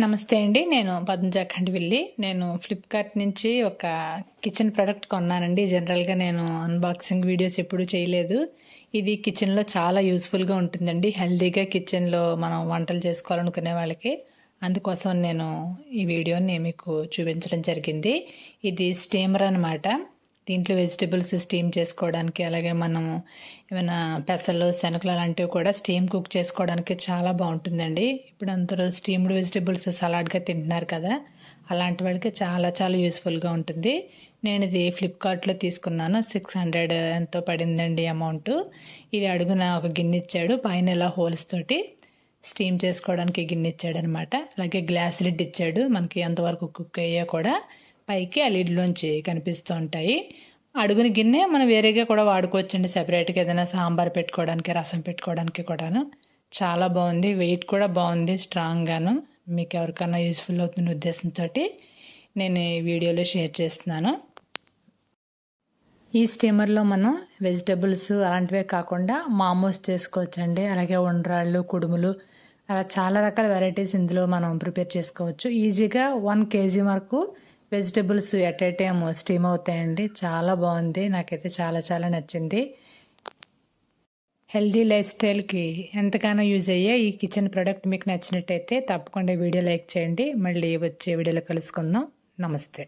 నమస్తే అండి. నేను పద్మజ వెళ్ళి నేను ఫ్లిప్కార్ట్ నుంచి ఒక కిచెన్ ప్రోడక్ట్ కొన్నానండి. జనరల్గా నేను అన్బాక్సింగ్ వీడియోస్ ఎప్పుడూ చేయలేదు. ఇది కిచెన్లో చాలా యూస్ఫుల్గా ఉంటుందండి. హెల్దీగా కిచెన్లో మనం వంటలు చేసుకోవాలనుకునే వాళ్ళకి. అందుకోసం నేను ఈ వీడియోని మీకు చూపించడం జరిగింది. ఇది స్టీమర్ అనమాట దీంట్లో వెజిటేబుల్స్ స్టీమ్ చేసుకోవడానికి అలాగే మనము ఏమైనా పెసలు శనగలు అలాంటివి కూడా స్టీమ్ కుక్ చేసుకోవడానికి చాలా బాగుంటుందండి. ఇప్పుడు అందరూ స్టీమ్డ్ వెజిటేబుల్స్ సలాడ్గా తింటున్నారు కదా అలాంటి వాళ్ళకి చాలా చాలా యూస్ఫుల్గా ఉంటుంది. నేను ఇది ఫ్లిప్కార్ట్లో తీసుకున్నాను సిక్స్ హండ్రెడ్ ఎంతో పడిందండి అమౌంట్. ఇది అడుగున ఒక గిన్నె ఇచ్చాడు పైన ఇలా హోల్స్ తోటి స్టీమ్ చేసుకోవడానికి గిన్నె ఇచ్చాడు అనమాట అలాగే గ్లాస్ లిడ్ ఇచ్చాడు మనకి ఎంతవరకు కుక్ అయ్యా కూడా. పైకి ఆ లిడ్లోంచి కనిపిస్తూ ఉంటాయి అడుగుని గిన్నె మనం వేరేగా కూడా వాడుకోవచ్చండి సెపరేట్గా ఏదైనా సాంబార్ పెట్టుకోవడానికి రసం పెట్టుకోవడానికి కూడాను. చాలా బాగుంది. వెయిట్ కూడా బాగుంది స్ట్రాంగ్గాను. మీకు ఎవరికైనా యూస్ఫుల్ అవుతున్న ఉద్దేశంతో నేను ఈ వీడియోలో షేర్ చేస్తున్నాను. ఈ స్టీమర్లో మనం వెజిటబుల్స్ అలాంటివే కాకుండా మామోస్ చేసుకోవచ్చండి. అలాగే ఉండ్రాళ్ళు కుడుములు అలా చాలా రకాల వెరైటీస్ ఇందులో మనం ప్రిపేర్ చేసుకోవచ్చు. ఈజీగా వన్ కేజీ వరకు vegetables at a time steam అవుతాయండి. చాలా బాగుంది. నాకైతే చాలా చాలా నచ్చింది. హెల్దీ లైఫ్ స్టైల్కి ఎంతగానో యూజ్ అయ్యే ఈ కిచెన్ ప్రోడక్ట్ మీకు నచ్చినట్టయితే తప్పకుండా వీడియో లైక్ చేయండి. మళ్ళీ వచ్చే వీడియోలో కలుసుకుందాం. నమస్తే.